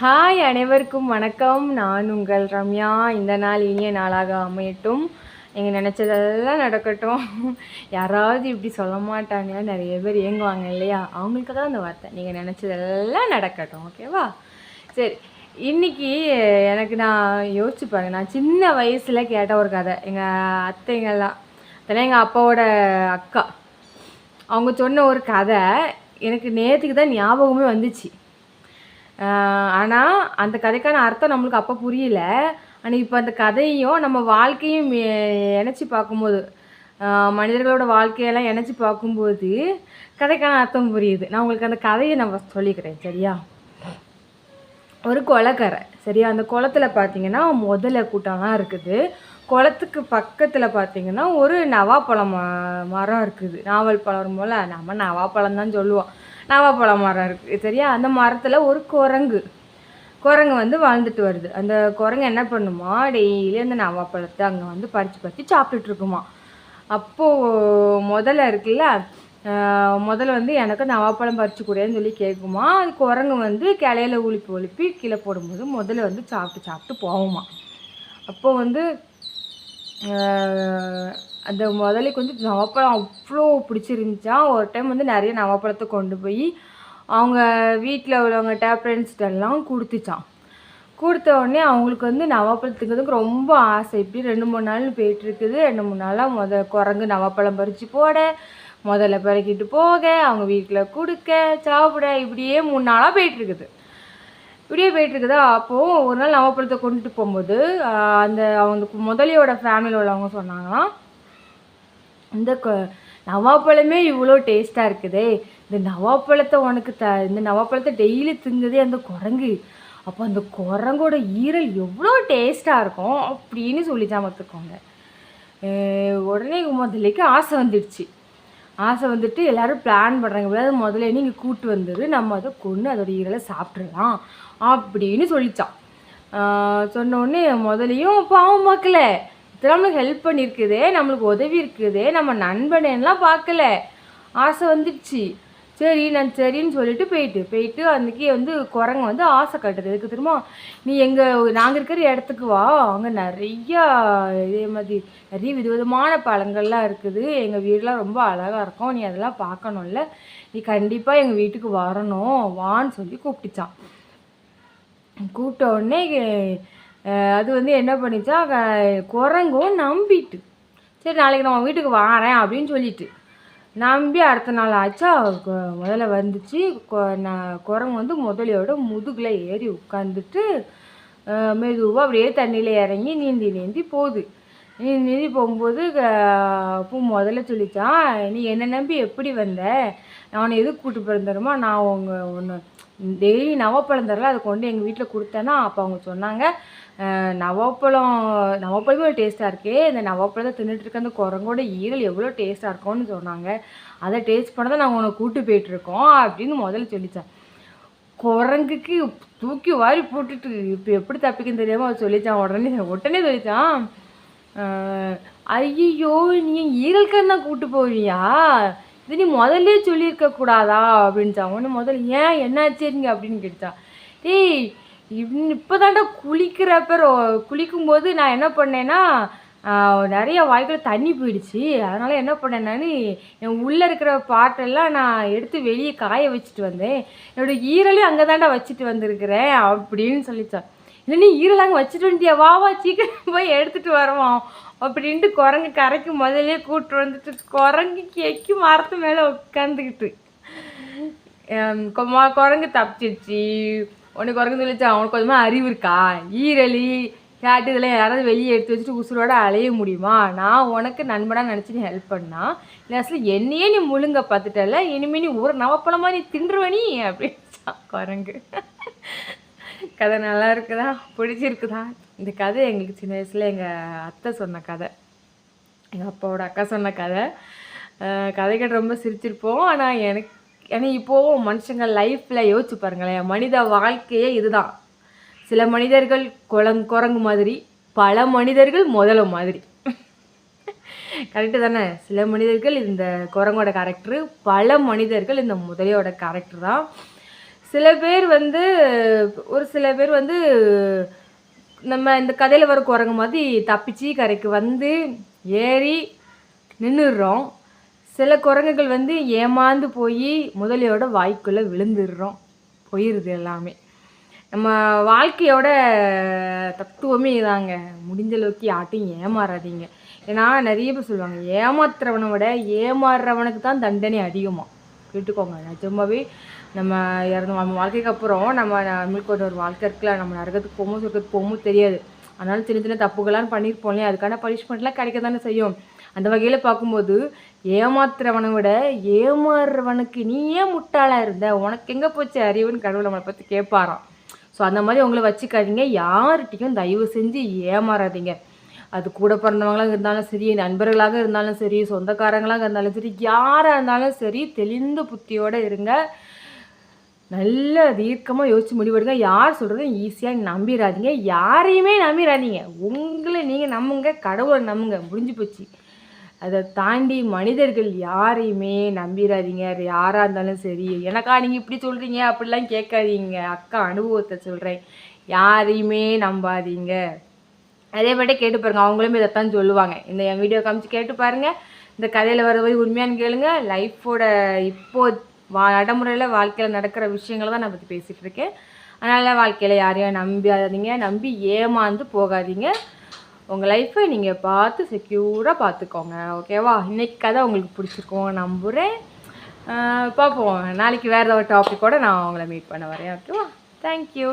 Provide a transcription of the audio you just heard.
Hi அனைவருக்கும் வணக்கம். நான் உங்கள் ரம்யா. இந்த நாள் இனிய நாளாக அமையட்டும். நீங்கள் நினச்சதெல்லாம் நடக்கட்டும். யாராவது இப்படி சொல்ல மாட்டாங்க. நிறைய பேர் இயங்குவாங்க இல்லையா? அவங்களுக்கு தான் அந்த வார்த்தை. நீங்கள் நினச்சதெல்லாம் நடக்கட்டும். ஓகேவா சரி. இன்னைக்கு எனக்கு நான் யோசிச்சு பாருங்க. நான் சின்ன வயசில் கேட்ட ஒரு கதை. எங்கள் அத்தைங்கெல்லாம் அதெல்லாம் எங்கள் அப்பாவோட அக்கா. அவங்க சொன்ன ஒரு கதை எனக்கு நேற்றுக்கு தான் ஞாபகமே வந்துச்சு. ஆனால் அந்த கதைக்கான அர்த்தம் நம்மளுக்கு அப்போ புரியல. ஆனால் இப்போ அந்த கதையும் நம்ம வாழ்க்கையும் இணைச்சி பார்க்கும்போது ஆஹ் மனிதர்களோட வாழ்க்கையெல்லாம் இணைச்சி பார்க்கும்போது கதைக்கான அர்த்தம் புரியுது. நான் உங்களுக்கு அந்த கதையை நான் சொல்லிக்கிறேன் சரியா? ஒரு குளக்கரை சரியா? அந்த குளத்துல பார்த்தீங்கன்னா முதல கூட்டம்லாம் இருக்குது. குளத்துக்கு பக்கத்தில் பார்த்தீங்கன்னா ஒரு நவாப்பழம் மரம் இருக்குது. நாவல் பழம் போல் நம்ம நவாப்பழம் தான் சொல்லுவோம். நவாப்பழம் மரம் இருக்குது சரியா? அந்த மரத்தில் ஒரு குரங்கு. குரங்கு வந்து வாழ்ந்துட்டு வருது. அந்த குரங்கு என்ன பண்ணுமா? டெய்லி அந்த நவாப்பழத்தை அங்கே வந்து பறித்து பறித்து சாப்பிட்டுட்டு இருக்குமா. அப்போது முதல்ல இருக்குல்ல முதல்ல வந்து எனக்கு நவாப்பழம் பறிச்சு கூடன்னு சொல்லி கேட்குமா? அது குரங்கு வந்து கிளையில உழுப்பி ஒழிப்பி கீழே போடும்போது முதல்ல வந்து சாப்பிட்டு சாப்பிட்டு போகுமா. அப்போ வந்து அந்த முதலைக்கு வந்து நவாப்பழம் அவ்வளோ பிடிச்சிருந்துச்சா? ஒரு டைம் வந்து நிறைய நவாப்பழத்தை கொண்டு போய் அவங்க வீட்டில் உள்ளவங்ககிட்ட ஃப்ரெண்ட்ஸ்கிட்ட கொடுத்துச்சான் கொடுத்த உடனே அவங்களுக்கு வந்து நவாப்பழத்துக்கு ரொம்ப ஆசை. இப்படி ரெண்டு மூணு நாள் போயிட்டு இருக்குது ரெண்டு மூணு நாளாக முத குரங்கு நவாப்பழம் பறித்து போட முதல்ல பறக்கிட்டு போக அவங்க வீட்டில் கொடுக்க சாப்பிட இப்படியே மூணு நாளாக போயிட்டுருக்குது. இப்படியே போயிட்டுருக்குதா? அப்போது ஒரு நாள் நவாப்பழத்தை கொண்டுட்டு போகும்போது அந்த அவங்க முதலியோட ஃபேமிலியில் உள்ளவங்க சொன்னாங்களாம் இந்த கொ- நவாப்பழமே இவ்வளோ டேஸ்ட்டாக இருக்குதே. இந்த நவாப்பழத்தை உனக்கு த இந்த நவாப்பழத்தை டெய்லி திங்குதே அந்த குரங்கு. அப்போ அந்த குரங்கோட ஈரல் எவ்வளோ டேஸ்ட்டாக இருக்கும் அப்படின்னு சொல்லிச்சான் பார்த்துக்கோங்க உடனே முதலைக்கு ஆசை வந்துடுச்சு. ஆசை வந்துட்டு எல்லாரும் பிளான் பண்ணுறாங்க எப்படியாவது முதல்ல நீங்கள் கூட்டு வந்துரு நம்ம அதை கொன்று அதோடய ஈரலை சாப்பிட்றலாம் அப்படின்னு சொல்லிச்சான். சொன்னோடனே முதலையும் பாவம் பார்க்கல. நம்மளுக்கு ஹெல்ப் பண்ணியிருக்குதே நம்மளுக்கு உதவி இருக்குது நம்ம நண்பனெல்லாம் பார்க்கல. ஆசை வந்துடுச்சு. சரி நான் சரின்னு சொல்லிட்டு போயிட்டு போயிட்டு அன்றைக்கி வந்து குரங்கு வந்து ஆசை கட்டுது. எதுக்கு திரும்ப நீ எங்கள் நாங்கள் இருக்கிற இடத்துக்கு வா. அங்கே நிறையா இதே மாதிரி நிறைய விதவிதமான பழங்கள்லாம் இருக்குது. எங்கள் வீடெலாம் ரொம்ப அழகாக இருக்கும். நீ அதெல்லாம் பார்க்கணும்ல. நீ கண்டிப்பாக எங்கள் வீட்டுக்கு வரணும். வான்னு சொல்லி கூப்பிட்டுச்சான் கூப்பிட்ட உடனே அது வந்து என்ன பண்ணிச்சா குரங்கும் நம்பிட்டு சரி நாளைக்கு நான் வீட்டுக்கு வாரேன் அப்படின்னு சொல்லிட்டு நம்பி அடுத்த நாள் ஆச்சா முதல்ல வந்துச்சு கொ- நான் குரங்கு வந்து முதலையோட முதுகில் ஏறி உட்காந்துட்டு மெதுவாக அப்படியே தண்ணியில் இறங்கி நீந்தி நீந்தி போகுது. நீந்தி நீந்தி போகும்போது அப்போ முதல்ல சொல்லித்தான் நீ என்னை நம்பி எப்படி வந்த? நான் உன்னை எதுக்கு கூப்பிட்டு பிறந்தருமா நான் உங்கள் ஒன்று டெய்லி நவாப்பழம் தரல அதை கொண்டு எங்கள் வீட்டில் கொடுத்தேன்னா அப்போ அவங்க சொன்னாங்க. நவாப்பழம் நவாப்பழமே ஒரு டேஸ்ட்டாக இருக்கே. இந்த நவாப்பழத்தை தின்னுட்டு இருக்க அந்த குரங்கோட ஈரல் எவ்வளோ டேஸ்ட்டாக இருக்கும்னு சொன்னாங்க. அதை டேஸ்ட் பண்ண தான் நாங்கள் உன்னை கூட்டு போயிட்டுருக்கோம் அப்படின்னு முதல்ல சொல்லித்தேன் குரங்குக்கு தூக்கி வாரி போட்டுட்டு இப்போ எப்படி தப்பிக்குன்னு தெரியாமல் அவர் சொல்லிச்சான். உடனே உடனே சொல்லித்தான் ஐயோ நீ ஈரல் கண்ணா கூட்டு போவியா? இது நீ முதல்ல சொல்லியிருக்க கூடாதா? அப்படின்ச்சான் உடனே முதல்ல ஏன்? என்னாச்சுங்க அப்படின்னு கேட்டான் டேய் இப்போ தாண்டா குளிக்கிறப்ப குளிக்கும்போது நான் என்ன பண்ணேன்னா நிறைய வாய்க்குள்ள தண்ணி போயிடுச்சு. அதனால் என்ன பண்ணேன் நான் என் உள்ளே இருக்கிற பாட்டெல்லாம் நான் எடுத்து வெளியே காய வச்சுட்டு வந்தேன். என்னோட ஈரலையும் அங்கே தாண்டா வச்சுட்டு வந்திருக்கிறேன் அப்படின்னு சொல்லிச்சான் இல்லை நீ ஈரல் அங்கே வச்சுட்டு வந்தியா? வா வா சீக்கிரம் போய் எடுத்துகிட்டு வருவோம் அப்படின்ட்டு குரங்கு கரைக்கு முதல்ல கூப்பிட்டு வந்துட்டு குரங்கு கேக்கி மரத்து மேலே உட்காந்துக்கிட்டு கொ- குரங்கு தப்பிச்சிருச்சு. உனக்கு குரங்கு சொல்லிச்சா அவனுக்கு கொஞ்சமாக அறிவு இருக்கா? ஈரலி கேட்டு இதெல்லாம் யாராவது வெளியே எடுத்து வச்சுட்டு உசுரோட அலைய முடியுமா? நான் உனக்கு நண்பனாக நினச்சி நீ ஹெல்ப் பண்ணா? லாஸ்ட்டில் என்னையே நீ முழுங்க பார்த்துட்டல இனிமே நீ ஒரு நவப்பழமா நீ தின்றுவ நீ? அப்படின்னு குரங்கு. கதை நல்லா இருக்குதா? பிடிச்சிருக்குதா? இந்த கதை எங்களுக்கு சின்ன வயசில் எங்கள் அத்தை சொன்ன கதை. எங்கள் அப்பாவோட அக்கா சொன்ன கதை. கதை கேட்டு ரொம்ப சிரிச்சிருப்போம். ஆனால் எனக்கு ஏன்னா இப்போது மனுஷங்க லைஃப்பில் யோசிச்சு பாருங்களேன் மனித வாழ்க்கையே இதுதான். சில மனிதர்கள் குளங் குரங்கு மாதிரி பல மனிதர்கள் முதல மாதிரி. கரெக்டு தானே? சில மனிதர்கள் இந்த குரங்கோட கேரக்டரு பல மனிதர்கள் இந்த முதலையோட கேரக்டர் தான். சில பேர் வந்து ஒரு சில பேர் வந்து நம்ம இந்த கதையில் வர குரங்கு மாதிரி தப்பிச்சு கரைக்கு வந்து ஏறி நின்றுடுறோம் சில குரங்குகள் வந்து ஏமாந்து போய் முதலியோட வாய்க்குள்ளே விழுந்துடுறோம். போயிடுது எல்லாமே. நம்ம வாழ்க்கையோட தத்துவமே இதாங்க. முடிஞ்ச அளவுக்கு யார்ட்டையும் ஏமாறாதீங்க. ஏன்னா நிறைய பேர் சொல்லுவாங்க ஏமாத்துறவனை விட ஏமாறுறவனுக்கு தான் தண்டனை அதிகமாக கேட்டுக்கோங்க. நிஜமாவே நம்ம இறந்து நம்ம வாழ்க்கைக்கு அப்புறம் நம்ம நம்மளுக்கு ஒரு வாழ்க்கை இருக்குல்ல நம்ம நரகத்துக்கு போகுமோ சொர்க்கத்துக்கு போகுமோ தெரியாது. அதனால சின்ன சின்ன தப்புகள்லாம் பண்ணியிருப்போம் இல்லையா அதுக்கான பனிஷ்மெண்ட்லாம் கிடைக்க தானே செய்யும். அந்த வகையில் பார்க்கும்போது ஏமாத்துறவனை விட ஏமாறுறவனுக்கு நீ ஏன் முட்டாளாக இருந்த உனக்கு எங்கே போச்சு அறிவுன்னு கடவுள் நம்மளை பற்றி கேட்பாராம். ஸோ அந்த மாதிரி உங்களை வச்சுக்காதீங்க. யார்கிட்டையும் தயவு செஞ்சு ஏமாறாதீங்க. அது கூட பிறந்தவங்களாக இருந்தாலும் சரி நண்பர்களாக இருந்தாலும் சரி சொந்தக்காரங்களாக இருந்தாலும் சரி யாராக இருந்தாலும் சரி தெளிந்த புத்தியோடு இருங்க. நல்ல தீர்க்கமாக யோசிச்சு முடிவெடுங்க யார் சொல்கிறதும் ஈஸியாக நம்பிடாதீங்க யாரையுமே நம்பிடாதீங்க உங்களை நீங்கள் நம்புங்க கடவுளை நம்புங்க. முடிஞ்சு போச்சு. அதை தாண்டி மனிதர்கள் யாரையுமே நம்பிடாதீங்க அது யாராக இருந்தாலும் சரி. எனக்கா நீங்கள் இப்படி சொல்கிறீங்க அப்படிலாம் கேட்காதீங்க. அக்கா அனுபவத்தை சொல்கிறேன் யாரையுமே நம்பாதீங்க. அதே மாதிரி கேட்டு பாருங்கள் அவங்களுமே இதைத்தான் சொல்லுவாங்க. இந்த என் வீடியோ காமிச்சு கேட்டு பாருங்கள் இந்த கதையில் வர போய் உண்மையானு கேளுங்க. லைஃபோட இப்போ வா நடைமுறையில் வாழ்க்கையில் நடக்கிற விஷயங்களை தான் நான் பற்றி பேசிகிட்டு இருக்கேன். அதனால் வாழ்க்கையில் யாரையும் நம்பாதீங்க. நம்பி ஏமாந்து போகாதீங்க. உங்கள் லைஃப்பை நீங்கள் பார்த்து செக்யூராக பார்த்துக்கோங்க. ஓகேவா இன்றைக்கி கதை உங்களுக்கு பிடிச்சிருக்கோம் நம்புகிறேன் பார்ப்போம். நாளைக்கு வேறு ஏதாவது டாப்பிக்கோட நான் உங்களை மீட் பண்ண வரேன். ஓகேவா தேங்க்யூ